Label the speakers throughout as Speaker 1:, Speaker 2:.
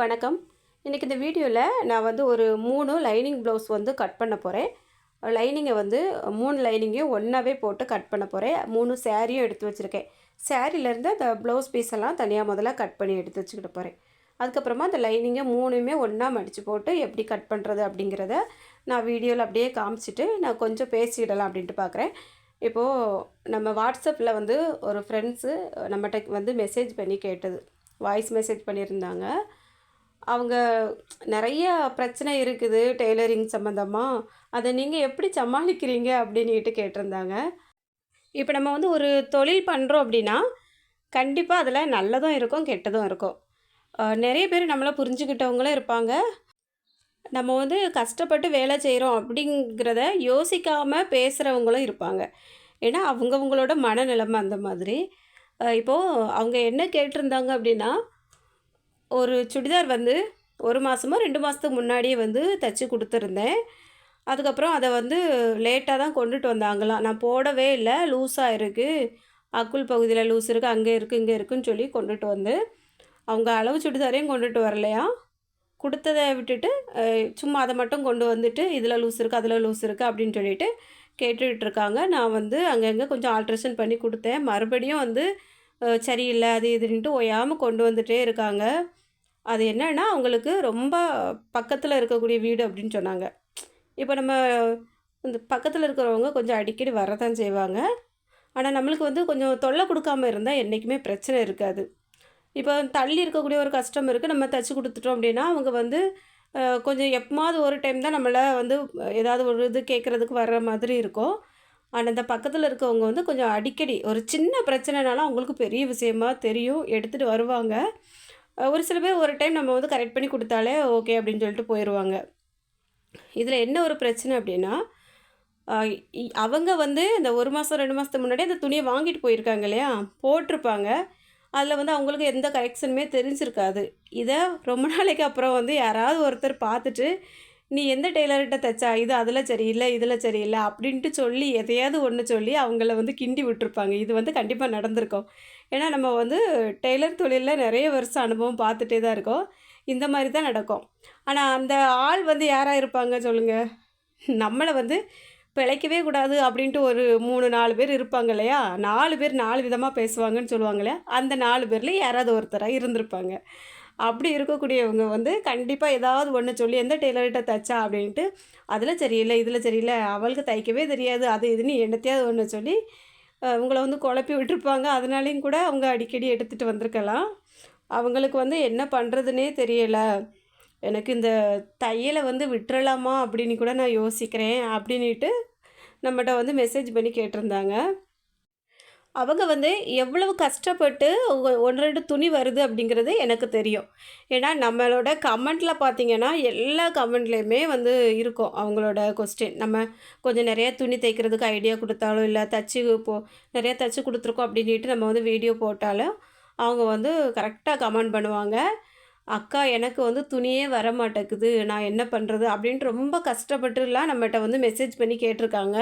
Speaker 1: வணக்கம். இன்றைக்கி இந்த வீடியோவில் நான் வந்து ஒரு மூணு லைனிங் ப்ளவுஸ் வந்து கட் பண்ண போகிறேன் லைனிங்கை வந்து மூணு லைனிங்கையும் ஒன்றாவே போட்டு கட் பண்ண போகிறேன் மூணு சேரீயும் எடுத்து வச்சுருக்கேன். சேரீலேருந்து அந்த ப்ளவுஸ் பீஸ் எல்லாம் தனியாக முதல்ல கட் பண்ணி எடுத்து வச்சுக்கிட்டு போகிறேன் அதுக்கப்புறமா அந்த லைனிங்கை மூணுமே ஒன்றா மடித்து போட்டு எப்படி கட் பண்ணுறது அப்படிங்கிறத நான் வீடியோவில் அப்படியே காமிச்சிட்டு நான் கொஞ்சம் பேசிடலாம் அப்படின்ட்டு பார்க்குறேன் இப்போது நம்ம வாட்ஸ்அப்பில் வந்து ஒரு ஃப்ரெண்ட்ஸு நம்மகிட்ட வந்து மெசேஜ் பண்ணி கேட்டது. வாய்ஸ் மெசேஜ் பண்ணியிருந்தாங்க. அவங்க நிறைய பிரச்சனை இருக்குது டெய்லரிங் சம்மந்தமாக அதை நீங்கள் எப்படி சமாளிக்கிறீங்க அப்படின்னுட்டு கேட்டிருந்தாங்க. இப்போ நம்ம வந்து ஒரு தொழில் பண்ணுறோம் அப்படின்னா கண்டிப்பாக அதில் நல்லதும் இருக்கும் கெட்டதும் இருக்கும். நிறைய பேர் நம்மளை புரிஞ்சுக்கிட்டவங்களும் இருப்பாங்க. நம்ம வந்து கஷ்டப்பட்டு வேலை செய்கிறோம் அப்படிங்கிறத யோசிக்காமல் பேசுகிறவங்களும் இருப்பாங்க. ஏன்னா அவங்கவங்களோட மனநிலைமை அந்த மாதிரி. இப்போது அவங்க என்ன கேட்டிருந்தாங்க அப்படின்னா ஒரு சுடிதார் வந்து ஒரு மாதமோ ரெண்டு மாதத்துக்கு முன்னாடியே வந்து தைச்சி கொடுத்துருந்தேன். அதுக்கப்புறம் அதை வந்து லேட்டாக தான் கொண்டுட்டு வந்தாங்களாம். நான் போடவே இல்லை. லூஸாக இருக்குது அக்குள் பகுதியில் லூஸ் இருக்குது அங்கே இருக்குது இங்கே இருக்குன்னு சொல்லி கொண்டுட்டு வந்து அவங்க அளவு சுடிதாரையும் கொண்டுட்டு வரலையா கொடுத்ததை விட்டுட்டு சும்மா அதை மட்டும் கொண்டு வந்துட்டு இதில் லூஸ் இருக்குது அதில் லூஸ் இருக்குது அப்படின்னு சொல்லிட்டு கேட்டுக்கிட்டு இருக்காங்க. நான் வந்து அங்கங்கே கொஞ்சம் ஆல்ட்ரேஷன் பண்ணி கொடுத்தேன். மறுபடியும் வந்து சரியில்லை அது இதுன்ட்டு ஓயாமல் கொண்டு வந்துகிட்டே இருக்காங்க. அது என்னென்னா அவங்களுக்கு ரொம்ப பக்கத்தில் இருக்கக்கூடிய வீடு அப்படின்னு சொன்னாங்க. இப்போ நம்ம இந்த பக்கத்தில் இருக்கிறவங்க கொஞ்சம் அடிக்கடி வரதான் செய்வாங்க. ஆனால் நம்மளுக்கு வந்து கொஞ்சம் தொல்லை கொடுக்காம இருந்தால் என்றைக்குமே பிரச்சனை இருக்காது. இப்போ தள்ளி இருக்கக்கூடிய ஒரு கஸ்டமருக்கு நம்ம தைச்சி கொடுத்துட்டோம் அப்படின்னா அவங்க வந்து கொஞ்சம் எப்பமாவது ஒரு டைம் தான் நம்மளை வந்து ஏதாவது ஒரு இது கேட்குறதுக்கு வர்ற மாதிரி இருக்கும். ஆனால் இந்த பக்கத்தில் இருக்கவங்க வந்து கொஞ்சம் அடிக்கடி ஒரு சின்ன பிரச்சனைனாலும் அவங்களுக்கு பெரிய விஷயமா தெரியும். எடுத்துகிட்டு வருவாங்க. ஒரு சில பேர் ஒரு டைம் நம்ம வந்து கரெக்ட் பண்ணி கொடுத்தாலே ஓகே அப்படின்னு சொல்லிட்டு போயிடுவாங்க இதில் என்ன ஒரு பிரச்சனை அப்படின்னா இ- அவங்க வந்து இந்த ஒரு மாதம் ரெண்டு மாதத்துக்கு முன்னாடி அந்த துணியை வாங்கிட்டு போயிருக்காங்க இல்லையா? போட்டிருப்பாங்க. அதில் வந்து அவங்களுக்கு எந்த கரெக்ஷனுமே தெரிஞ்சிருக்காது. இதை ரொம்ப நாளைக்கு அப்புறம் வந்து யாராவது ஒருத்தர் பார்த்துட்டு நீ எந்த டெய்லர்கிட்ட தைச்சா? இது அதில் சரியில்லை இதில் சரியில்லை அப்படின்ட்டு சொல்லி எதையாவது ஒன்று சொல்லி அவங்கள வந்து கிண்டி விட்டுருப்பாங்க. இது வந்து கண்டிப்பாக நடந்திருக்கும். ஏன்னா நம்ம வந்து டெய்லர் தொழிலில் நிறைய வருஷம் அனுபவம் பார்த்துட்டே தான் இருக்கோம். இந்த மாதிரி தான் நடக்கும். ஆனால் அந்த ஆள் வந்து யாராக இருப்பாங்க சொல்லுங்கள் நம்மளை வந்து பிழைக்கவே கூடாது அப்படின்ட்டு ஒரு மூணு நாலு பேர் இருப்பாங்க இல்லையா? நாலு பேர் நாலு விதமாக பேசுவாங்கன்னு சொல்லுவாங்களே அந்த நாலு பேரில் யாராவது ஒருத்தராக இருந்திருப்பாங்க. அப்படி இருக்கக்கூடியவங்க வந்து கண்டிப்பாக ஏதாவது ஒன்று சொல்லி எந்த டெய்லர்கிட்ட தைச்சா? அப்படின்ட்டு அதில் சரியில்லை இதில் சரியில்லை அவளுக்கு தைக்கவே தெரியாது அது இதுன்னு என்னத்தையாவது ஒன்று சொல்லி உங்களை வந்து குழப்பி விட்டுருப்பாங்க. அதனாலையும் கூட அவங்க அடிக்கடி எடுத்துகிட்டு வந்திருக்கலாம். அவங்களுக்கு வந்து என்ன பண்ணுறதுனே தெரியலை. எனக்கு இந்த தையலை வந்து விட்டுறலாமா அப்படின்னு கூட நான் யோசிக்கிறேன் அப்படின்ட்டு நம்மகிட்ட வந்து மெசேஜ் பண்ணி கேட்டிருந்தாங்க. அவங்க வந்து எவ்வளவு கஷ்டப்பட்டு ஒன்று ரெண்டு துணி வருது அப்படிங்கிறது எனக்கு தெரியும். ஏன்னா நம்மளோட கமெண்ட்டில் பார்த்தீங்கன்னா எல்லா கமெண்ட்லேயுமே வந்து இருக்கும். அவங்களோட கொஸ்டின் நம்ம கொஞ்சம் நிறைய துணி தைக்கிறதுக்கு ஐடியா கொடுத்தாலும் இல்லை தச்சு இப்போ நிறையா தச்சு கொடுத்துருக்கோம் அப்படின்ட்டு நம்ம வந்து வீடியோ போட்டாலும் அவங்க வந்து கரெக்டாக கமெண்ட் பண்ணுவாங்க. அக்கா எனக்கு வந்து துணியே வர மாட்டேங்குது நான் என்ன பண்ணுறது அப்படின்ட்டு ரொம்ப கஷ்டப்பட்டுலாம் நம்மகிட்ட வந்து மெசேஜ் பண்ணி கேட்டிருக்காங்க.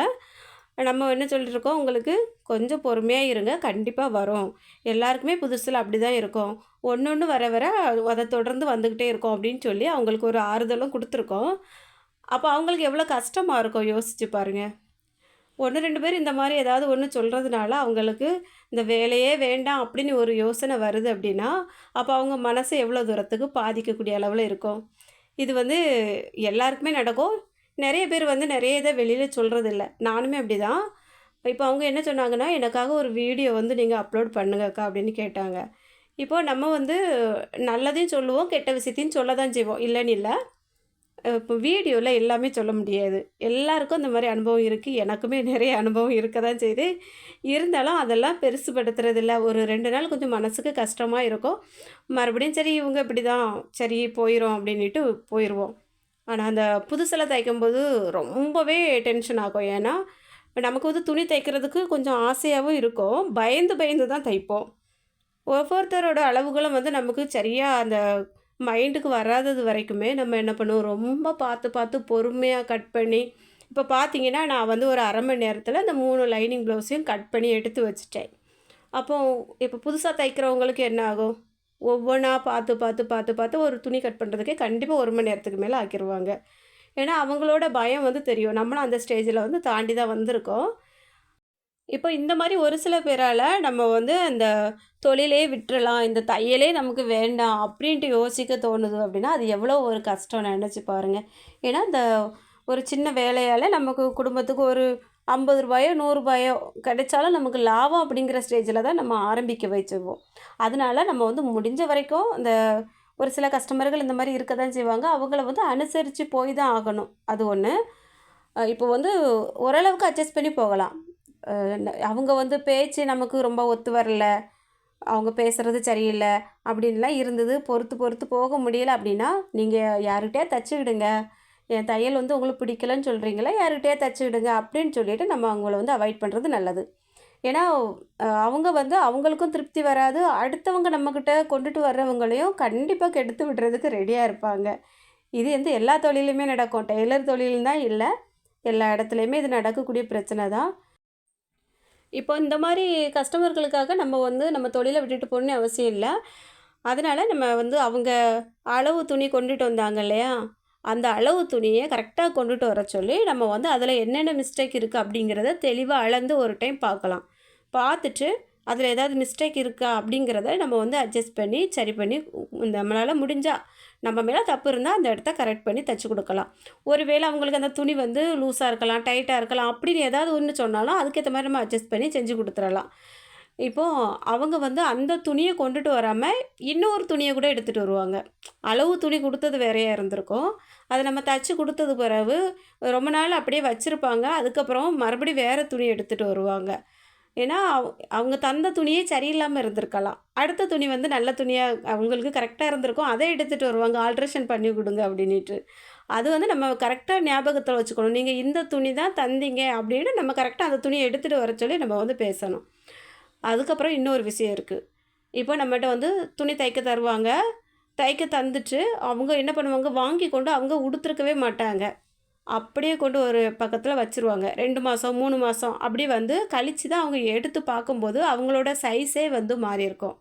Speaker 1: நம்ம என்ன சொல்லிட்டு இருக்கோம்? உங்களுக்கு கொஞ்சம் பொறுமையாக இருங்க. கண்டிப்பாக வரும். எல்லாருக்குமே புதுசில் அப்படி தான் இருக்கும். ஒன்று ஒன்று வர வர அதை தொடர்ந்து வந்துக்கிட்டே இருக்கும் அப்படின்னு சொல்லி அவங்களுக்கு ஒரு ஆறுதலும் கொடுத்துருக்கோம். அப்போ அவங்களுக்கு எவ்வளோ கஷ்டமாக இருக்கும்? யோசிச்சு பாருங்கள் ஒன்று ரெண்டு பேர் இந்த மாதிரி ஏதாவது ஒன்று சொல்கிறதுனால அவங்களுக்கு இந்த வேலையே வேண்டாம் அப்படின்னு ஒரு யோசனை வருது அப்படின்னா அப்போ அவங்க மனசு எவ்வளோ தூரத்துக்கு பாதிக்கக்கூடிய அளவில் இருக்கும். இது வந்து எல்லாருக்குமே நடக்கும். நிறைய பேர் வந்து நிறைய இதை வெளியில் சொல்கிறதில்ல நானுமே அப்படி தான் இப்போ அவங்க என்ன சொன்னாங்கன்னா எனக்காக ஒரு வீடியோ வந்து நீங்கள் அப்லோட் பண்ணுங்கக்கா அப்படின்னு கேட்டாங்க. இப்போது நம்ம வந்து நல்லதையும் சொல்லுவோம் கெட்ட விஷயத்தையும் சொல்ல தான் செய்வோம். இல்லைன்னு இல்லை. இப்போ வீடியோவில் எல்லாமே சொல்ல முடியாது. எல்லாருக்கும் இந்த மாதிரி அனுபவம் இருக்குது எனக்குமே நிறைய அனுபவம் இருக்க தான் செய்யுது. இருந்தாலும் அதெல்லாம் பெருசுபடுத்துறதில்ல. ஒரு ரெண்டு நாள் கொஞ்சம் மனசுக்கு கஷ்டமாக இருக்கும். மறுபடியும் சரி இவங்க இப்படி தான் சரி போயிடும் அப்படின்ட்டு போயிடுவோம் ஆனால் அந்த புதுசில் தைக்கும்போது ரொம்பவே டென்ஷன் ஆகும். ஏன்னா நமக்கு வந்து துணி தைக்கிறதுக்கு கொஞ்சம் ஆசையாகவும் இருக்கும். பயந்து பயந்து தான் தைப்போம். ஒவ்வொருத்தரோட அளவுகளும் வந்து நமக்கு சரியாக அந்த மைண்டுக்கு வராதது வரைக்குமே நம்ம என்ன பண்ணுவோம்? ரொம்ப பார்த்து பார்த்து பொறுமையாக கட் பண்ணி இப்போ பார்த்தீங்கன்னா நான் வந்து ஒரு அரை மணி நேரத்தில் அந்த மூணு லைனிங் ப்ளவுஸையும் கட் பண்ணி எடுத்து வச்சுட்டேன். அப்போது இப்போ புதுசாக தைக்கிறவங்களுக்கு என்ன ஆகும்? ஒவ்வொன்றா பார்த்து பார்த்து பார்த்து பார்த்து ஒரு துணி கட் பண்ணுறதுக்கே கண்டிப்பாக ஒரு மணி நேரத்துக்கு மேலே ஆக்கிருவாங்க. ஏன்னா அவங்களோட பயம் வந்து தெரியும். நம்மளும் அந்த ஸ்டேஜில் வந்து தாண்டி தான் வந்திருக்கோம். இப்போ இந்த மாதிரி ஒரு சில பேரால் நம்ம வந்து அந்த தொழிலே விட்டுறலாம் இந்த தையலே நமக்கு வேண்டாம் அப்படின்ட்டு யோசிக்க தோணுது அப்படின்னா அது எவ்வளோ ஒரு கஷ்டம் நினச்சி பாருங்கள் ஏன்னா இந்த ஒரு சின்ன வேலையால் நமக்கு குடும்பத்துக்கு ஒரு ஐம்பது ரூபாயோ நூறுரூபாயோ கிடைச்சாலும் நமக்கு லாபம் அப்படிங்கிற ஸ்டேஜில் தான் நம்ம ஆரம்பிக்க வச்சுருவோம். அதனால நம்ம வந்து முடிஞ்ச வரைக்கும் இந்த ஒரு சில கஸ்டமர்கள் இந்த மாதிரி இருக்க தான் செய்வாங்க. அவங்கள வந்து அனுசரித்து போய் தான் ஆகணும். அது ஒன்று இப்போ வந்து ஓரளவுக்கு அட்ஜஸ்ட் பண்ணி போகலாம். அவங்க வந்து பேச்சு நமக்கு ரொம்ப ஒத்து வரல. அவங்க பேசுகிறது சரியில்லை அப்படின்லாம் இருந்தது. பொறுத்து பொறுத்து போக முடியல அப்படின்னா நீங்கள் யாருக்கிட்டே தச்சு விடுங்க. என் தையல் வந்து உங்களுக்கு பிடிக்கலன்னு சொல்கிறீங்களா யாருக்கிட்டே தச்சு விடுங்க அப்படின்னு சொல்லிட்டு நம்ம அவங்கள வந்து அவாய்ட் பண்ணுறது நல்லது. ஏன்னா அவங்க வந்து அவங்களுக்கும் திருப்தி வராது. அடுத்தவங்க நம்மக்கிட்ட கொண்டுட்டு வர்றவங்களையும் கண்டிப்பாக கெடுத்து விடுறதுக்கு ரெடியாக இருப்பாங்க. இது வந்து எல்லா தொழிலுமே நடக்கும். டெய்லர் தொழில் தான் இல்லை. எல்லா இடத்துலையுமே இது நடக்கக்கூடிய பிரச்சனை தான். இப்போ இந்த மாதிரி கஸ்டமர்களுக்காக நம்ம வந்து நம்ம தொழிலை விட்டுட்டு போகணும்னு அவசியம் இல்லை. அதனால் நம்ம வந்து அவங்க அளவு துணி கொண்டுட்டு வந்தாங்க இல்லையா? அந்த அளவு துணியை கரெக்டாக கொண்டுட்டு வர சொல்லி நம்ம வந்து அதில் என்னென்ன மிஸ்டேக் இருக்குது அப்படிங்கிறத தெளிவாக அளந்து ஒரு டைம் பார்க்கலாம். பார்த்துட்டு அதில் ஏதாவது மிஸ்டேக் இருக்கா அப்படிங்கிறத நம்ம வந்து அட்ஜஸ்ட் பண்ணி சரி பண்ணி நம்மளால் முடிஞ்சால் நம்ம மேலே தப்பு இருந்தால் அந்த இடத்த கரெக்ட் பண்ணி தச்சு கொடுக்கலாம். ஒருவேளை அவங்களுக்கு அந்த துணி வந்து லூஸாக இருக்கலாம் டைட்டாக இருக்கலாம் அப்படின்னு ஏதாவது ஒன்று சொன்னாலும் அதுக்கேற்ற மாதிரி நம்ம அட்ஜஸ்ட் பண்ணி செஞ்சு கொடுத்துடலாம். இப்போது அவங்க வந்து அந்த துணியை கொண்டுட்டு வராமல் இன்னொரு துணியை கூட எடுத்துகிட்டு வருவாங்க. அளவு துணி கொடுத்தது வேறையாக இருந்திருக்கும். அதை நம்ம தச்சு கொடுத்தது பிறகு ரொம்ப நாள் அப்படியே வச்சுருப்பாங்க. அதுக்கப்புறம் மறுபடியும் வேறு துணி எடுத்துகிட்டு வருவாங்க. ஏன்னா அவ- அவங்க தந்த துணியே சரியில்லாமல் இருந்திருக்கலாம். அடுத்த துணி வந்து நல்ல துணியாக அவங்களுக்கு கரெக்டாக இருந்திருக்கும். அதை எடுத்துகிட்டு வருவாங்க. ஆல்ட்ரேஷன் பண்ணி கொடுங்க அப்படின்ட்டு அது வந்து நம்ம கரெக்டாக ஞாபகத்தில் வச்சுக்கணும். நீங்கள் இந்த துணி தான் தந்தீங்க அப்படின்னு நம்ம கரெக்டாக அந்த துணியை எடுத்துகிட்டு வர சொல்லி நம்ம வந்து பேசணும். அதுக்கப்புறம் இன்னொரு விஷயம் இருக்குது இப்போ நம்மகிட்ட வந்து துணி தைக்க தருவாங்க. தைக்க தந்துட்டு அவங்க என்ன பண்ணுவாங்க? வாங்கி கொண்டு அவங்க உடுத்துருக்கவே மாட்டாங்க. அப்படியே கொண்டு ஒரு பக்கத்தில் வச்சுருவாங்க. ரெண்டு மாதம் மூணு மாதம் அப்படி வந்து கழித்து தான் அவங்க எடுத்து பார்க்கும்போது அவங்களோட சைஸே வந்து மாறியிருக்கும்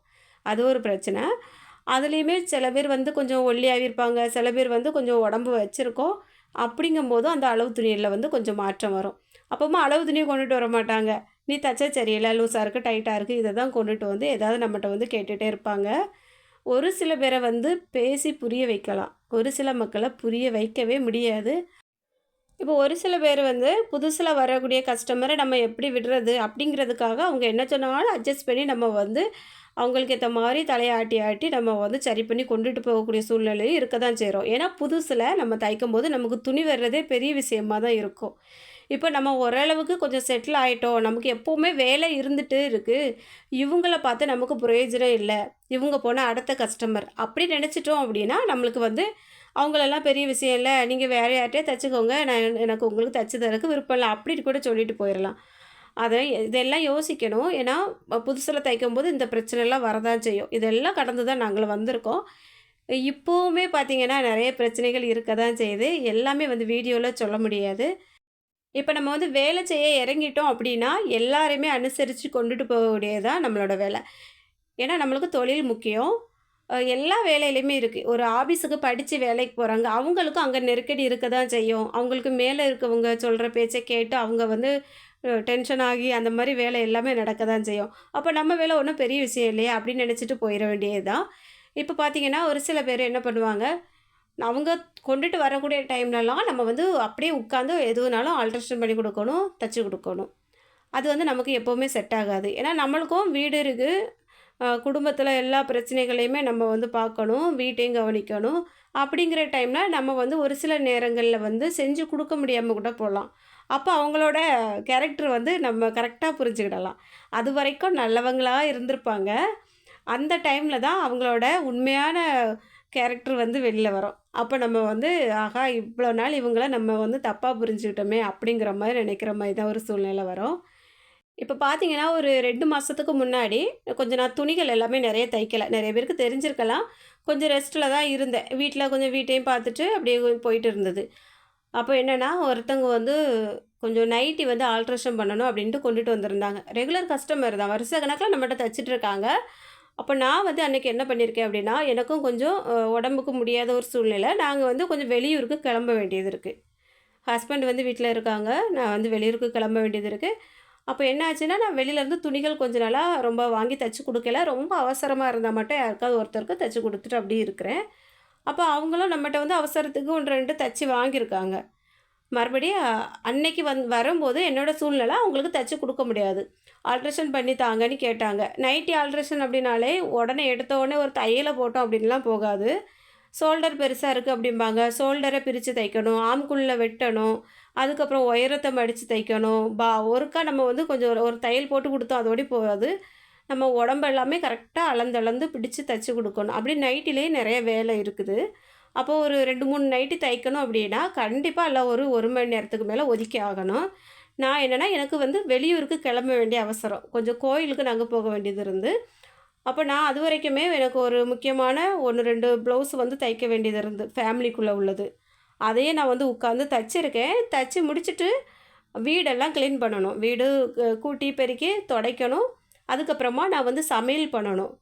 Speaker 1: அது ஒரு பிரச்சனை. அதுலேயுமே சில பேர் வந்து கொஞ்சம் ஒல்லியாகவே இருப்பாங்க. சில பேர் வந்து கொஞ்சம் உடம்பு வச்சுருக்கோம். அப்படிங்கும்போது அந்த அளவு துணியில் வந்து கொஞ்சம் மாற்றம் வரும். அப்போமா அளவு துணியை கொண்டுட்டு வர மாட்டாங்க. நீ தச்சா சரியில்லை லூஸாக இருக்குது டைட்டாக இருக்குது இதை தான் கொண்டுட்டு வந்து ஏதாவது நம்மகிட்ட வந்து கேட்டுகிட்டே இருப்பாங்க. ஒரு சில பேரை வந்து பேசி புரிய வைக்கலாம். ஒரு சில மக்களை புரிய வைக்கவே முடியாது. இப்போ ஒரு சில பேர் வந்து புதுசில் வரக்கூடிய கஸ்டமரை நம்ம எப்படி விடுறது அப்படிங்கிறதுக்காக அவங்க என்ன சொன்னாலும் அட்ஜஸ்ட் பண்ணி நம்ம வந்து அவங்களுக்கு ஏற்ற மாதிரி தலையாட்டி ஆட்டி நம்ம வந்து சரி பண்ணி கொண்டுட்டு போகக்கூடிய சூழ்நிலையும் இருக்க தான் செய்கிறோம் ஏன்னா புதுசில் நம்ம தைக்கும் போது நமக்கு துணி வர்றதே பெரிய விஷயமாக தான் இருக்கும். இப்போ நம்ம ஓரளவுக்கு கொஞ்சம் செட்டில் ஆகிட்டோம் நமக்கு எப்போவுமே வேலை இருந்துட்டு இருக்குது இவங்கள பார்த்து நமக்கு பிரயோஜனம் இல்லை. இவங்க போனால் அடுத்த கஸ்டமர் அப்படி நினச்சிட்டோம் அப்படின்னா நம்மளுக்கு வந்து அவங்களெல்லாம் பெரிய விஷயம் இல்லை. நீங்கள் வேறு யார்கிட்டயே தைச்சிக்கோங்க. நான் எனக்கு உங்களுக்கு தைச்சி தரக்கு விருப்பம் இல்லை. அப்படின்னு கூட சொல்லிட்டு போயிடலாம் அதை இதெல்லாம் யோசிக்கணும். ஏன்னா புதுசில் தைக்கும் போது இந்த பிரச்சனைலாம் வரதான் செய்யும். இதெல்லாம் கடந்து தான் நாங்கள் வந்திருக்கோம். இப்போவுமே பார்த்தீங்கன்னா நிறைய பிரச்சனைகள் இருக்க தான் செய்யுது. எல்லாமே வந்து வீடியோவில் சொல்ல முடியாது. இப்போ நம்ம வந்து வேலை செய்ய இறங்கிட்டோம் அப்படின்னா எல்லாரையுமே அனுசரித்து கொண்டுட்டு போகக்கூடியது தான் நம்மளோட வேலை. ஏன்னா நம்மளுக்கு தொழில் முக்கியம். எல்லா வேலையிலையுமே இருக்குது ஒரு ஆஃபீஸுக்கு படித்து வேலைக்கு போகிறாங்க அவங்களுக்கும் அங்கே நெருக்கடி இருக்க தான் செய்யும். அவங்களுக்கு மேலே இருக்கவங்க சொல்கிற பேச்சை கேட்டு அவங்க வந்து டென்ஷன் ஆகி அந்த மாதிரி வேலை எல்லாமே நடக்க தான் செய்யும். அப்போ நம்ம வேலை ஒன்றும் பெரிய விஷயம் இல்லையா அப்படின்னு நினச்சிட்டு போயிட வேண்டியது தான் இப்போ பார்த்தீங்கன்னா ஒரு சில பேர் என்ன பண்ணுவாங்க அவங்க கொண்டுட்டு வரக்கூடிய டைம்லலாம் நம்ம வந்து அப்படியே உட்காந்து எதுவுனாலும் ஆல்ட்ரேஷன் பண்ணி கொடுக்கணும் தச்சு கொடுக்கணும். அது வந்து நமக்கு எப்போவுமே செட் ஆகாது. ஏன்னா நம்மளுக்கும் வீடு இருக்குது குடும்பத்தில் எல்லா பிரச்சனைகளையுமே நம்ம வந்து பார்க்கணும் வீட்டையும் கவனிக்கணும். அப்படிங்கிற டைமில் நம்ம வந்து ஒரு சில நேரங்களில் வந்து செஞ்சு கொடுக்க முடியாமல் கூட போகலாம். அப்போ அவங்களோட கேரக்டர் வந்து நம்ம கரெக்டாக புரிஞ்சுக்கிடலாம். அது வரைக்கும் நல்லவங்களாக இருந்திருப்பாங்க. அந்த டைமில் தான் அவங்களோட உண்மையான கேரக்டர் வந்து வெளில வரும். அப்போ நம்ம வந்து ஆகா இவ்வளோ நாள் இவங்கள நம்ம வந்து தப்பாக புரிஞ்சுக்கிட்டோமே அப்படிங்கிற மாதிரி நினைக்கிற மாதிரி தான் ஒரு சூழ்நிலை வரும். இப்போ பார்த்தீங்கன்னா ஒரு ரெண்டு மாதத்துக்கு முன்னாடி கொஞ்சம் நான் துணிகள் எல்லாமே நிறைய தைக்கலை. நிறைய பேருக்கு தெரிஞ்சிருக்கலாம். கொஞ்சம் ரெஸ்ட்டில் தான் இருந்தேன். வீட்டில் கொஞ்சம் வீட்டையும் பார்த்துட்டு அப்படியே போயிட்டு இருந்தது. அப்போ என்னென்னா ஒருத்தவங்க வந்து கொஞ்சம் நைட்டி வந்து ஆல்ட்ரேஷன் பண்ணணும் அப்படின்ட்டு கொண்டுட்டு வந்திருந்தாங்க. ரெகுலர் கஸ்டமர் தான். வருஷ கணக்கில் நம்மகிட்ட தைச்சிட்டு இருக்காங்க. அப்போ நான் வந்து அன்றைக்கி என்ன பண்ணியிருக்கேன் அப்படின்னா, எனக்கும் கொஞ்சம் உடம்புக்கு முடியாத ஒரு சூழ்நிலை. நாங்கள் வந்து கொஞ்சம் வெளியூருக்கு கிளம்ப வேண்டியது இருக்குது ஹஸ்பண்ட் வந்து வீட்டில் இருக்காங்க. நான் வந்து வெளியூருக்கு கிளம்ப வேண்டியது இருக்குது அப்போ என்ன ஆச்சுன்னா, நான் வெளியிலேருந்து துணிகள் கொஞ்ச நாளாக ரொம்ப வாங்கி தச்சு கொடுக்கல ரொம்ப அவசரமாக இருந்தால் மட்டும் யாருக்காவது ஒருத்தருக்கு தச்சு கொடுத்துட்டு அப்படியே இருக்கிறேன். அப்போ அவங்களும் நம்மகிட்ட வந்து அவசரத்துக்கு 1, 2 தச்சு வாங்கியிருக்காங்க. மறுபடியும் அன்னைக்கு வந் வரும்போது என்னோடய சூழ்நிலை அவங்களுக்கு தச்சு கொடுக்க முடியாது. ஆல்ட்ரேஷன் பண்ணி தாங்கன்னு கேட்டாங்க. நைட்டி ஆல்ட்ரேஷன் அப்படின்னாலே, உடனே எடுத்த உடனே ஒரு தையலை போட்டோம் அப்படின்லாம் போகாது. ஷோல்டர் பெருசாக இருக்குது அப்படிம்பாங்க. ஷோல்டரை பிரித்து தைக்கணும். ஆம்குள்ள வெட்டணும். அதுக்கப்புறம் உயரத்தை மடித்து தைக்கணும். பா ஒருக்கா நம்ம வந்து கொஞ்சம் ஒரு ஒரு தையல் போட்டு கொடுத்தோம் அதோடய போகாது. நம்ம உடம்பு எல்லாமே கரெக்டாக அளந்து பிடிச்சி பிடிச்சு கொடுக்கணும் அப்படி நைட்டிலேயே நிறைய வேலை இருக்குது. அப்போது ஒரு 2, 3 நைட்டி தைக்கணும் அப்படின்னா, கண்டிப்பாக எல்லாம் ஒரு ஒரு மணி நேரத்துக்கு மேலே ஒதுக்கி ஆகணும். நான் என்னன்னா, எனக்கு வந்து வெளியூருக்கு கிளம்ப வேண்டிய அவசரம். கொஞ்சம் கோயிலுக்கு நாங்கள் போக வேண்டியது இருந்து, அப்போ நான் அது வரைக்குமே எனக்கு ஒரு முக்கியமான 1, 2 ப்ளவுஸ் வந்து தைக்க வேண்டியது இருந்து ஃபேமிலிக்குள்ளே உள்ளது. அதையே நான் வந்து உட்காந்து தைச்சிருக்கேன் தைச்சி முடிச்சுட்டு வீடெல்லாம் க்ளீன் பண்ணணும். வீடு கூட்டி பெருக்கி தொடைக்கணும். அதுக்கப்புறமா நான் வந்து சமையல் பண்ணணும்.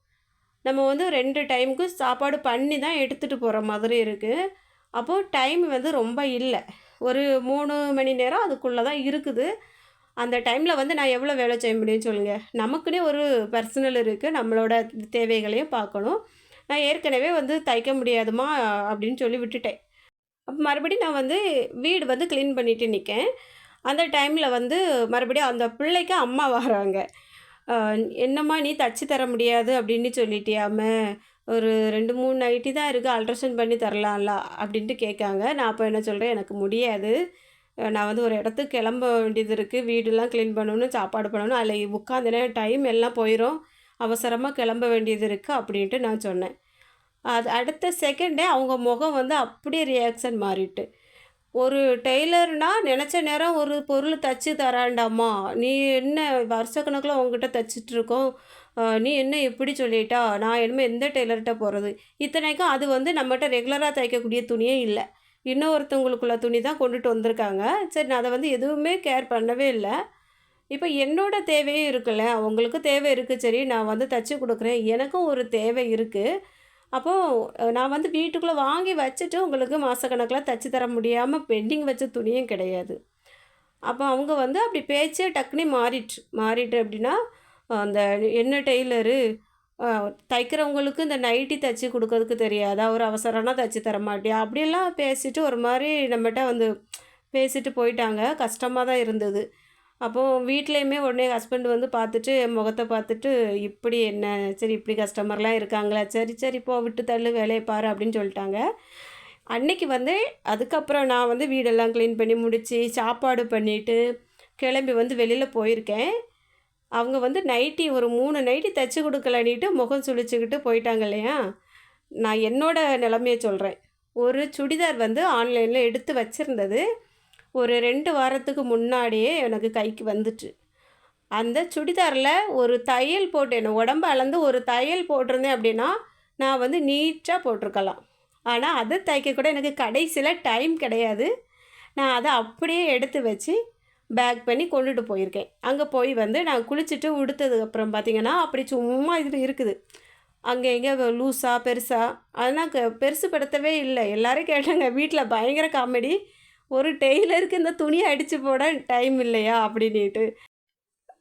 Speaker 1: நம்ம வந்து ரெண்டு டைமுக்கு சாப்பாடு பண்ணி தான் எடுத்துகிட்டு போகிற மாதிரி இருக்குது அப்போது டைம் வந்து ரொம்ப இல்லை ஒரு மூணு மணி நேரம் அதுக்குள்ளே தான் இருக்குது. அந்த டைமில் வந்து நான் எவ்வளோ வேலை செய்ய முடியும் சொல்லுங்கள் நமக்குன்னே ஒரு பர்சனல் இருக்குது நம்மளோட தேவைகளையும் பார்க்கணும். நான் ஏற்கனவே வந்து தைக்க முடியாதும்மா அப்படின்னு சொல்லி விட்டுட்டேன். அப்போ மறுபடியும் நான் வந்து வீடு வந்து க்ளீன் பண்ணிட்டு நிற்கேன் அந்த டைமில் வந்து மறுபடியும் அந்த பிள்ளைக்கு அம்மா வராங்க. "என்னம்மா நீ தச்சு தர முடியாது அப்படின்னு சொல்லிட்டியாமல் ஒரு 2, 3 நைட்டி தான் இருக்குது அல்ட்ரேஷன் பண்ணி தரலாம்ல" அப்படின்ட்டு கேட்காங்க. நான் அப்போ என்ன சொல்கிறேன் "எனக்கு முடியாது. நான் வந்து ஒரு இடத்துக்கு கிளம்ப வேண்டியது இருக்குது வீடெல்லாம் க்ளீன் பண்ணணும், சாப்பாடு பண்ணணும். அதில் உட்காந்துனே டைம் எல்லாம் போயிடும் அவசரமாக கிளம்ப வேண்டியது இருக்குது அப்படின்ட்டு நான் சொன்னேன். அது அடுத்த செகண்டே அவங்க முகம் வந்து அப்படியே ரியாக்ஷன் மாறிட்டு. "ஒரு டெய்லர்னா நினச்ச நேரம் ஒரு பொருள் தச்சு தரான்டாம்மா. நீ என்ன வருஷக்கணக்கில் உங்ககிட்ட தச்சுட்ருக்கோம். நீ என்ன இப்படி சொல்லிட்டா? நான் இனிமேல் எந்த டெய்லர்கிட்ட போகிறது இத்தனைக்கும் அது வந்து நம்மகிட்ட ரெகுலராக தைக்கக்கூடிய துணியே இல்லை இன்னொருத்தவங்களுக்குள்ள துணி தான் கொண்டுட்டு வந்திருக்காங்க. சரி நான் அதை வந்து எதுவுமே கேர் பண்ணவே இல்லை இப்போ என்னோட தேவையும் இருக்குல்ல. அவங்களுக்கு தேவை இருக்குது சரி நான் வந்து தச்சு கொடுக்குறேன் எனக்கும் ஒரு தேவை இருக்குது அப்போது நான் வந்து வீட்டுக்குள்ளே வாங்கி வச்சுட்டு உங்களுக்கு மாதக்கணக்கில் தச்சு தர முடியாமல் பெண்டிங் வச்ச துணியும் கிடையாது. அப்போ அவங்க வந்து அப்படி பேச்சே டக்குன்னு மாறிட்டு மாறிட்டு அப்படின்னா அந்த "என்ன டெய்லரு? தைக்கிறவங்களுக்கு இந்த நைட்டி தைச்சி கொடுக்கறதுக்கு தெரியாதா? ஒரு அவசரம்னா தைச்சி தர மாட்டியா?" அப்படியெல்லாம் பேசிட்டு ஒரு மாதிரி நம்மகிட்ட வந்து பேசிட்டு போயிட்டாங்க. கஷ்டமாக தான் இருந்தது. அப்போது வீட்லேயுமே உடனே ஹஸ்பண்ட் வந்து பார்த்துட்டு, என் பார்த்துட்டு, "இப்படி என்ன? சரி இப்படி கஸ்டமர்லாம் இருக்காங்களா? சரி சரி போ விட்டு தள்ளு வேலையை பாரு" அப்படின்னு சொல்லிட்டாங்க. அன்னைக்கு வந்து அதுக்கப்புறம் நான் வந்து வீடெல்லாம் க்ளீன் பண்ணி முடித்து சாப்பாடு பண்ணிவிட்டு கிளம்பி வந்து வெளியில் போயிருக்கேன். அவங்க வந்து நைட்டி ஒரு மூணு நைட்டி தைச்சி குடுக்கலனிட்டு முகம் சுழிச்சுக்கிட்டு போயிட்டாங்க இல்லையா? நான் என்னோடய நிலமையை சொல்கிறேன் ஒரு சுடிதார் வந்து ஆன்லைனில் எடுத்து வச்சுருந்தது ஒரு ரெண்டு வாரத்துக்கு முன்னாடியே எனக்கு கைக்கு வந்துட்டு. அந்த சுடிதாரில் ஒரு தையல் போட்டு என்ன உடம்ப அளந்து ஒரு தையல் போட்டிருந்தேன் அப்படின்னா, நான் வந்து நீட்டாக போட்டிருக்கலாம். ஆனால் அதை தைக்க கூட எனக்கு கடைசியில் டைம் கிடையாது. நான் அதை அப்படியே எடுத்து வச்சு, பேக் பண்ணி கொண்டுட்டு போயிருக்கேன். அங்கே போய் வந்து நான் குளிச்சுட்டு உடுத்ததுக்கப்புறம் பார்த்திங்கன்னா அப்படி சும்மா இது இருக்குது. அங்கே எங்கே லூஸாக பெருசாக அதெல்லாம் க பெருசுபடுத்தவே இல்லை எல்லோரும் கேட்டாங்க வீட்டில் பயங்கர காமெடி. "ஒரு டெய்லருக்கு இந்த துணியை அடித்து போட டைம் இல்லையா?" அப்படின்ட்டு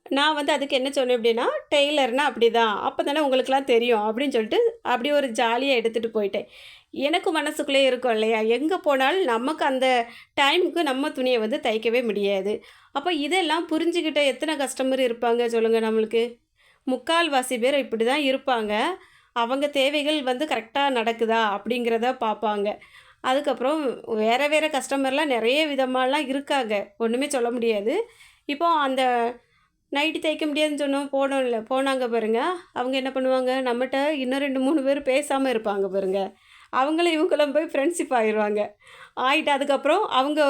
Speaker 1: நான் வந்து அதுக்கு என்ன சொன்னேன் அப்படின்னா, "டெய்லர்னா அப்போ தானே உங்களுக்குலாம் தெரியும்" அப்படின்னு சொல்லிட்டு அப்படி ஒரு ஜாலியாக எடுத்துகிட்டு போயிட்டேன். எனக்கு மனசுக்குள்ளே இருக்கும் இல்லையா? எங்கே போனாலும் நமக்கு அந்த டைமுக்கு நம்ம துணியை வந்து தைக்கவே முடியாது. அப்போ இதெல்லாம் புரிஞ்சுக்கிட்ட எத்தனை கஸ்டமர் இருப்பாங்க சொல்லுங்கள் நம்மளுக்கு? முக்கால்வாசி பேர் இப்படி தான் இருப்பாங்க. அவங்க தேவைகள் வந்து கரெக்டாக நடக்குதா? அப்படிங்கிறத பார்ப்பாங்க. அதுக்கப்புறம் வேறு வேறு கஸ்டமர்லாம் நிறைய விதமாலாம் இருக்காங்க. ஒன்றுமே சொல்ல முடியாது. இப்போ அந்த நைட்டு தைக்க முடியாதுன்னு சொன்னோம். போனோம்ல. போனாங்க பாருங்க. அவங்க என்ன பண்ணுவாங்க, நம்மகிட்ட இன்னும் 2, 3 பேர் பேசாமல் இருப்பாங்க பாருங்க. அவங்களும் இவங்களும் போய் ஃப்ரெண்ட்ஷிப் ஆயிடுவாங்க ஆயிட்டு அதுக்கப்புறம் அவங்க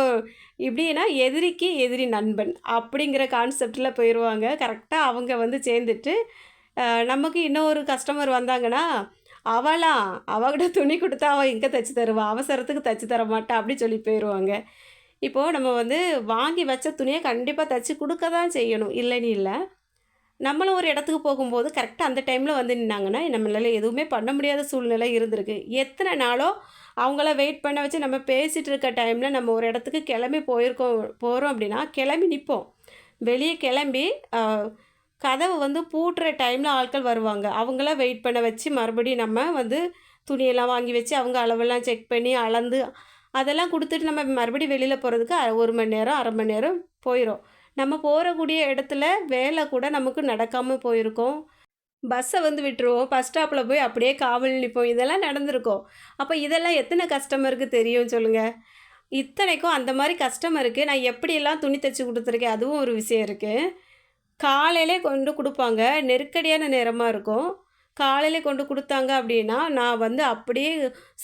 Speaker 1: எப்படின்னா, எதிரிக்கு எதிரி நண்பன் அப்படிங்கிற கான்செப்டில் போயிடுவாங்க கரெக்டாக அவங்க வந்து சேர்ந்துட்டு, நமக்கு இன்னொரு கஸ்டமர் வந்தாங்கன்னா, அவளாம் அவகிட்ட துணி கொடுத்தா அவள் இங்கே தச்சு தருவா? அவசரத்துக்கு தச்சு தர மாட்டா" அப்படி சொல்லி போயிடுவாங்க இப்போது நம்ம வந்து வாங்கி வச்ச துணியை கண்டிப்பாக தச்சு கொடுக்க தான் செய்யணும். இல்லைன்னு இல்லை. நம்மளும் ஒரு இடத்துக்கு போகும்போது கரெக்டாக அந்த டைமில் வந்து நின்னாங்கன்னா நம்மளால எதுவுமே பண்ண முடியாத சூழ்நிலை இருந்திருக்கு. எத்தனை நாளோ அவங்கள வெயிட் பண்ண வச்சு நம்ம பேசிகிட்டு இருக்க டைமில் நம்ம ஒரு இடத்துக்கு கிளம்பி போயிருக்கோம் போகிறோம் அப்படின்னா கிளம்பி நிற்போம் வெளியே கிளம்பி கதவை வந்து பூட்டுற டைமில் ஆட்கள் வருவாங்க. அவங்கள வெயிட் பண்ண வச்சு மறுபடியும் நம்ம வந்து துணியெல்லாம் வாங்கி வச்சு அவங்க அளவெல்லாம் செக் பண்ணி அளந்து அதெல்லாம் கொடுத்துட்டு நம்ம மறுபடியும் வெளியில் போகிறதுக்கு ஒரு மணி நேரம் அரை மணி நேரம் போயிடும் நம்ம போகக்கூடிய இடத்துல வேலை கூட நமக்கு நடக்காமல் போயிருக்கோம். பஸ்ஸை வந்து விட்டுருவோம். பஸ் ஸ்டாப்பில் போய் அப்படியே காவல் நிற்போம் இதெல்லாம் நடந்திருக்கோம். அப்போ இதெல்லாம் எத்தனை கஸ்டமருக்கு தெரியும் சொல்லுங்கள் இத்தனைக்கும் அந்த மாதிரி கஸ்டமருக்கு நான் எப்படியெல்லாம் துணி தைச்சி கொடுத்துருக்கேன்? அதுவும் ஒரு விஷயம் இருக்குது காலையிலே கொண்டு கொடுப்பாங்க. நெருக்கடியான நேரமாக இருக்கும். காலையிலே கொண்டு கொடுத்தாங்க அப்படின்னா நான் வந்து அப்படியே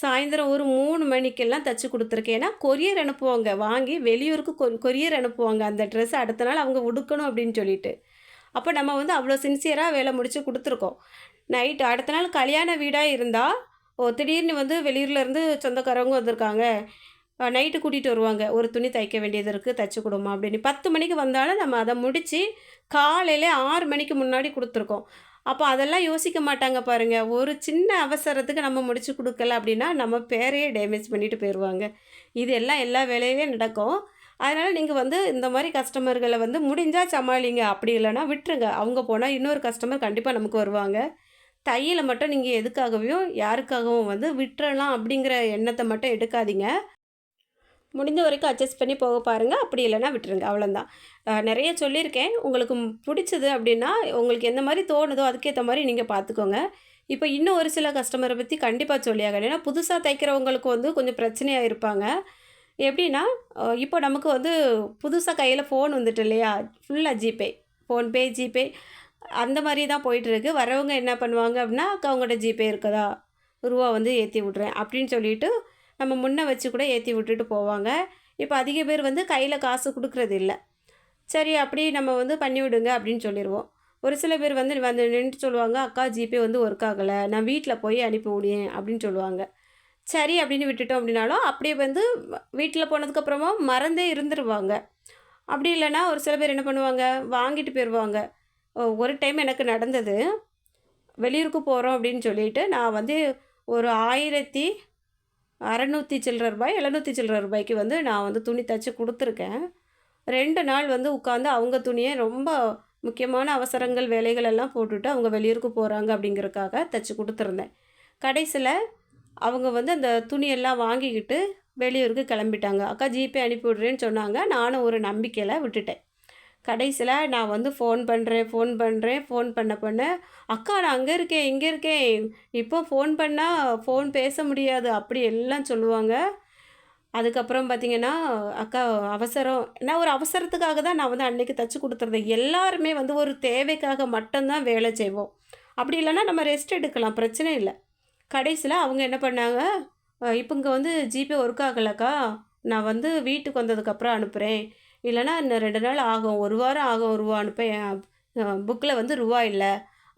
Speaker 1: சாயந்தரம் ஒரு மூணு மணிக்கெல்லாம் தைச்சி கொடுத்துருக்கேன். ஏன்னா கொரியர் அனுப்புவாங்க. வாங்கி வெளியூருக்கு கொ கொரியர் அனுப்புவாங்க. அந்த ட்ரெஸ் அடுத்த நாள் அவங்க உடுக்கணும் அப்படின்னு சொல்லிட்டு. அப்போ நம்ம வந்து அவ்வளோ சின்சியராக வேலை முடித்து கொடுத்துருக்கோம். நைட்டு அடுத்த நாள் கல்யாண வீடாக இருந்தால் ஓ திடீர்னு வந்து வெளியூர்லேருந்து சொந்தக்காரவங்க வந்திருக்காங்க. நைட்டு கூட்டிகிட்டு வருவாங்க. ஒரு துணி தைக்க வேண்டியது இருக்குது தைச்சி கொடுமா அப்படின்னு. பத்து மணிக்கு வந்தாலும் நம்ம அதை முடித்து காலையில் ஆறு மணிக்கு முன்னாடி கொடுத்துருக்கோம். அப்போ அதெல்லாம் யோசிக்க மாட்டாங்க பாருங்கள் ஒரு சின்ன அவசரத்துக்கு நம்ம முடிச்சு கொடுக்கல அப்படின்னா நம்ம பேரையே டேமேஜ் பண்ணிட்டு போயிடுவாங்க இது எல்லாம் எல்லா வேலையிலையும் நடக்கும். அதனால் நீங்கள் வந்து இந்த மாதிரி கஸ்டமர்களை வந்து முடிஞ்சால் சமாளிங்க. அப்படி இல்லைன்னா விட்டுருங்க. அவங்க போனால் இன்னொரு கஸ்டமர் கண்டிப்பாக நமக்கு வருவாங்க. தையலை மட்டும் நீங்கள் எதுக்காகவும் யாருக்காகவும் வந்து விட்டுறலாம் அப்படிங்கிற எண்ணத்தை மட்டும் எடுக்காதீங்க. முடிஞ்ச வரைக்கும் அட்ஜஸ்ட் பண்ணி போக பாருங்கள் அப்படி இல்லைனா விட்டுருங்க. அவ்வளோதான் நிறைய சொல்லியிருக்கேன். உங்களுக்கு பிடிச்சது அப்படின்னா உங்களுக்கு எந்த மாதிரி தோணுதோ அதுக்கேற்ற மாதிரி நீங்கள் பார்த்துக்கோங்க இப்போ இன்னும் ஒரு சில கஸ்டமரை பற்றி கண்டிப்பாக சொல்லியாக ஏன்னா புதுசாக தைக்கிறவங்களுக்கு வந்து கொஞ்சம் பிரச்சனையாக இருப்பாங்க. எப்படின்னா இப்போ நமக்கு வந்து புதுசாக கையில் ஃபோன் வந்துட்டு இல்லையா? ஃபுல்லாக ஜிபே ஃபோன்பே ஜிபே அந்த மாதிரி தான் போயிட்டுருக்கு வரவங்க என்ன பண்ணுவாங்க அப்படின்னா அவங்கள்ட்ட ஜிபே இருக்குதா? ரூபா வந்து ஏற்றி விட்றேன் அப்படின்னு சொல்லிட்டு நம்ம முன்னே வச்சு கூட ஏற்றி விட்டுட்டு போவாங்க. இப்போ அதிக பேர் வந்து கையில் காசு கொடுக்குறது இல்லை சரி அப்படி நம்ம வந்து பண்ணி விடுங்க அப்படின்னு சொல்லிடுவோம் ஒரு சில பேர் வந்து வந்து நின்று சொல்லுவாங்க அக்கா ஜிபே வந்து ஒர்க் ஆகலை. நான் வீட்டில் போய் அனுப்பி முடியும் அப்படின்னு சொல்லுவாங்க. சரி அப்படின்னு விட்டுட்டோம் அப்படின்னாலும் அப்படியே வந்து வீட்டில் போனதுக்கப்புறமா மறந்தே இருந்துருவாங்க. அப்படி இல்லைன்னா ஒரு சில பேர் என்ன பண்ணுவாங்க? வாங்கிட்டு போயிடுவாங்க ஒரு டைம் எனக்கு நடந்தது. வெளியூருக்கு போகிறோம் அப்படின்னு சொல்லிட்டு நான் வந்து ஒரு ஆயிரத்தி அறநூற்றி சில்லற ரூபாய் எழுநூற்றி சில்லற ரூபாய்க்கு வந்து நான் வந்து துணி தைச்சி கொடுத்துருக்கேன். ரெண்டு நாள் வந்து உட்காந்து அவங்க துணியை ரொம்ப முக்கியமான அவசரங்கள் வேலைகள் எல்லாம் போட்டுட்டு அவங்க வெளியூருக்கு போகிறாங்க அப்படிங்கிறதுக்காக தைச்சி கொடுத்துருந்தேன். கடைசியில் அவங்க வந்து அந்த துணியெல்லாம் வாங்கிக்கிட்டு வெளியூருக்கு கிளம்பிட்டாங்க. அக்கா ஜிபே அனுப்பி விட்றேன்னு சொன்னாங்க. நானும் ஒரு நம்பிக்கையில் விட்டுட்டேன். கடைசியில் நான் வந்து ஃபோன் பண்ணுறேன் ஃபோன் பண்ணுறேன் ஃபோன் பண்ண பண்ண அக்கா நான் அங்கே இருக்கேன் இங்கே இருக்கேன். இப்போ ஃபோன் பண்ணால் ஃபோன் பேச முடியாது. அப்படி எல்லாம் சொல்லுவாங்க. அதுக்கப்புறம் பார்த்திங்கன்னா அக்கா அவசரம். நான் ஒரு அவசரத்துக்காக தான் நான் வந்து அன்றைக்கி தைச்சி கொடுத்துருந்தேன். எல்லாருமே வந்து ஒரு தேவைக்காக மட்டும்தான் வேலை செய்வோம். அப்படி இல்லைன்னா நம்ம ரெஸ்ட் எடுக்கலாம் பிரச்சனை இல்லை. கடைசியில் அவங்க என்ன பண்ணாங்க இப்போ இங்கே வந்து ஜிபே ஒர்க் ஆகலக்கா. நான் வந்து வீட்டுக்கு வந்ததுக்கப்புறம் அனுப்புகிறேன் இல்லைனா இன்னும் ரெண்டு நாள் ஆகும் ஒரு வாரம் ஆகும் ரூபா அனுப்ப புக்கில் வந்து ரூபா இல்லை.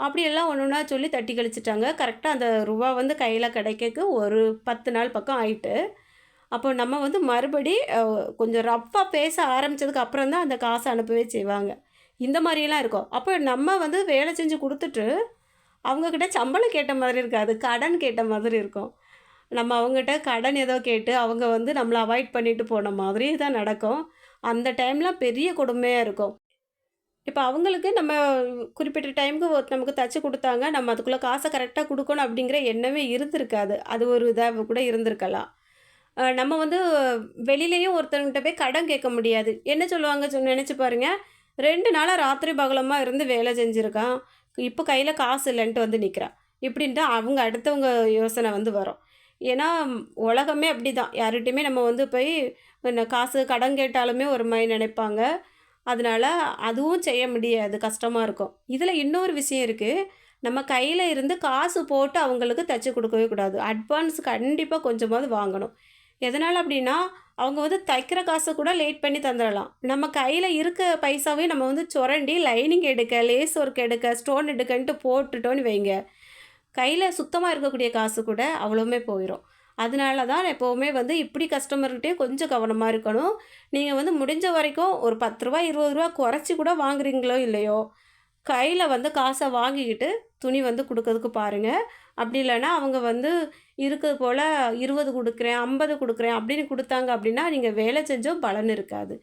Speaker 1: அப்படியெல்லாம் ஒன்று ஒன்றா சொல்லி தட்டி கழிச்சிட்டாங்க. கரெக்டாக அந்த ரூபா வந்து கையில் கிடைக்க ஒரு பத்து நாள் பக்கம் ஆயிட்டு. அப்போ நம்ம வந்து மறுபடி கொஞ்சம் ரஃப்பாக பேச ஆரம்பித்ததுக்கு அப்புறம் தான் அந்த காசை அனுப்பவே செய்வாங்க. இந்த மாதிரியெல்லாம் இருக்கும். அப்போ நம்ம வந்து வேலை செஞ்சு கொடுத்துட்டு அவங்கக்கிட்ட சம்பளம் கேட்ட மாதிரி இருக்காது கடன் கேட்ட மாதிரி இருக்கும். நம்ம அவங்ககிட்ட கடன் ஏதோ கேட்டு அவங்க வந்து நம்மளை அவாய்ட் பண்ணிட்டு போன மாதிரி தான் நடக்கும். அந்த டைம்லாம் பெரிய கொடுமையாக இருக்கும். இப்போ அவங்களுக்கு நம்ம குறிப்பிட்ட டைமுக்கு நமக்கு தச்சு கொடுத்தாங்க நம்ம அதுக்குள்ளே காசை கரெக்டாக கொடுக்கணும் அப்படிங்கிற எண்ணமே இருந்திருக்காது. அது ஒரு இதாக கூட இருந்திருக்கலாம். நம்ம வந்து வெளியிலையும் ஒருத்தவங்கிட்ட போய் கடன் கேட்க முடியாது. என்ன சொல்லுவாங்க சொ நினச்சி பாருங்கள் ரெண்டு நாளாக ராத்திரி பகலமாக இருந்து வேலை செஞ்சுருக்கான். இப்போ கையில் காசு இல்லைன்ட்டு வந்து நிற்கிறான் இப்படின்ட்டு அவங்க அடுத்தவங்க யோசனை வந்து வரும். ஏன்னா உலகமே அப்படி தான் யார்கிட்டையுமே நம்ம வந்து போய் காசு கடன் கேட்டாலுமே ஒரு மாதிரி நினைப்பாங்க. அதனால் அதுவும் செய்ய முடியாது. கஷ்டமாக இருக்கும். இதில் இன்னொரு விஷயம் இருக்குது நம்ம கையில் இருந்து காசு போட்டு அவங்களுக்கு தைச்சி கொடுக்கவே கூடாது. அட்வான்ஸ் கண்டிப்பாக கொஞ்சமாவது வாங்கணும். எதனால் அப்படின்னா அவங்க வந்து தைக்கிற காசை கூட லேட் பண்ணி தந்துடலாம். நம்ம கையில் இருக்க பைசாவே நம்ம வந்து சுரண்டி லைனிங் எடுக்க லேஸ் ஒர்க் எடுக்க ஸ்டோன் எடுக்கன்ட்டு போட்டுட்டோன்னு வைங்க. கையில் சுத்தமாக இருக்கக்கூடிய காசு கூட அவ்வளோவுமே போயிடும் அதனால தான் எப்போவுமே வந்து இப்படி கஸ்டமர்கிட்டே கொஞ்சம் கவனமாக இருக்கணும். நீங்கள் வந்து முடிஞ்ச வரைக்கும் ஒரு பத்து ரூபா இருபது ரூபா குறைச்சி கூட வாங்குறீங்களோ இல்லையோ கையில் வந்து காசை வாங்கிக்கிட்டு துணி வந்து கொடுக்கறதுக்கு பாருங்கள் அப்படி இல்லைன்னா அவங்க வந்து இருக்கிறது போல் இருபது கொடுக்குறேன் ஐம்பது கொடுக்குறேன் அப்படின்னு கொடுத்தாங்க அப்படின்னா நீங்கள் வேலை செஞ்சோம் பலன் இருக்காது.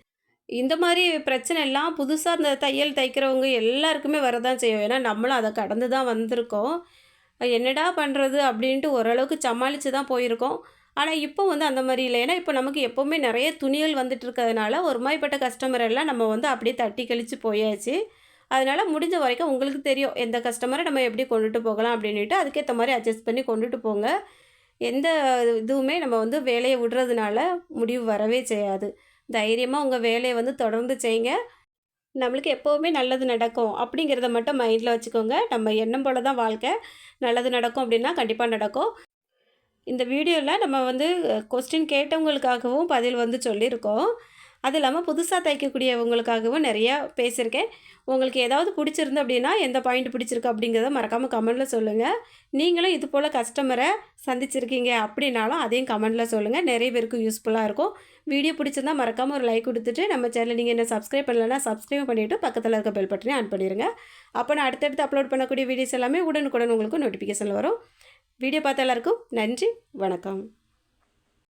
Speaker 1: இந்த மாதிரி பிரச்சனை எல்லாம் புதுசாக இந்த தையல் தைக்கிறவங்க எல்லாருக்குமே வரதான் செய்யும். ஏன்னா நம்மளும் அதை கடந்து தான் வந்திருக்கோம். என்னடா பண்ணுறது அப்படின்ட்டு ஓரளவுக்கு சமாளித்து தான் போயிருக்கோம். ஆனால் இப்போ வந்து அந்த மாதிரி இல்லை. ஏன்னா இப்போ நமக்கு எப்போவுமே நிறைய துணிகள் வந்துட்டு இருக்கிறதுனால ஒரு மாதிரிப்பட்ட கஸ்டமர் எல்லாம் நம்ம வந்து அப்படியே தட்டி கழித்து போயாச்சு. அதனால் முடிஞ்ச வரைக்கும் உங்களுக்கு தெரியும் எந்த கஸ்டமரை நம்ம எப்படி கொண்டுட்டு போகலாம் அப்படின்ட்டு அதுக்கேற்ற மாதிரி அட்ஜஸ்ட் பண்ணி கொண்டுட்டு போங்க. எந்த இதுவுமே நம்ம வந்து வேலையை விடுறதுனால முடிவு வரவே செய்யாது. தைரியமாக உங்கள் வேலையை வந்து தொடர்ந்து செய்யுங்க நம்மளுக்கு எப்போவுமே நல்லது நடக்கும் அப்படிங்கிறத மட்டும் மைண்டில் வச்சுக்கோங்க. நம்ம எண்ணம் போல தான் வாழ்க்கை. நல்லது நடக்கும் அப்படின்னா கண்டிப்பாக நடக்கும். இந்த வீடியோவில் நம்ம வந்து கொஸ்டின் கேட்டவங்களுக்காகவும் பதில் வந்து சொல்லியிருக்கோம். அது இல்லாமல் புதுசாக தைக்கக்கூடியவங்களுக்காகவும் நிறையா பேசியிருக்கேன். உங்களுக்கு ஏதாவது பிடிச்சிருந்து அப்படின்னா எந்த பாயிண்ட் பிடிச்சிருக்கு அப்படிங்கிறத மறக்காமல் கமெண்டில் சொல்லுங்கள் நீங்களும் இது போல் கஸ்டமரை சந்திச்சிருக்கீங்க அப்படின்னாலும் அதையும் கமெண்டில் சொல்லுங்கள் நிறைய பேருக்கு யூஸ்ஃபுல்லாக இருக்கும். வீடியோ பிடிச்சிருந்தா மறக்காமல் ஒரு லைக் கொடுத்துட்டு நம்ம சேனல் நீங்கள் என்ன சப்ஸ்கிரைப் பண்ணலன்னா சப்ஸ்கிரைப் பண்ணிவிட்டு பக்கத்தில் இருக்க பெல் பட்டனே ஆன் பண்ணிடுங்க அப்போ நான் அடுத்தடுத்து அப்லோட் பண்ணக்கூடிய வீடியோஸ் எல்லாமே உடனுக்குடன் உங்களுக்கு நோட்டிஃபிகேஷன் வரும். வீடியோ பார்த்த எல்லாருக்கும் நன்றி வணக்கம்.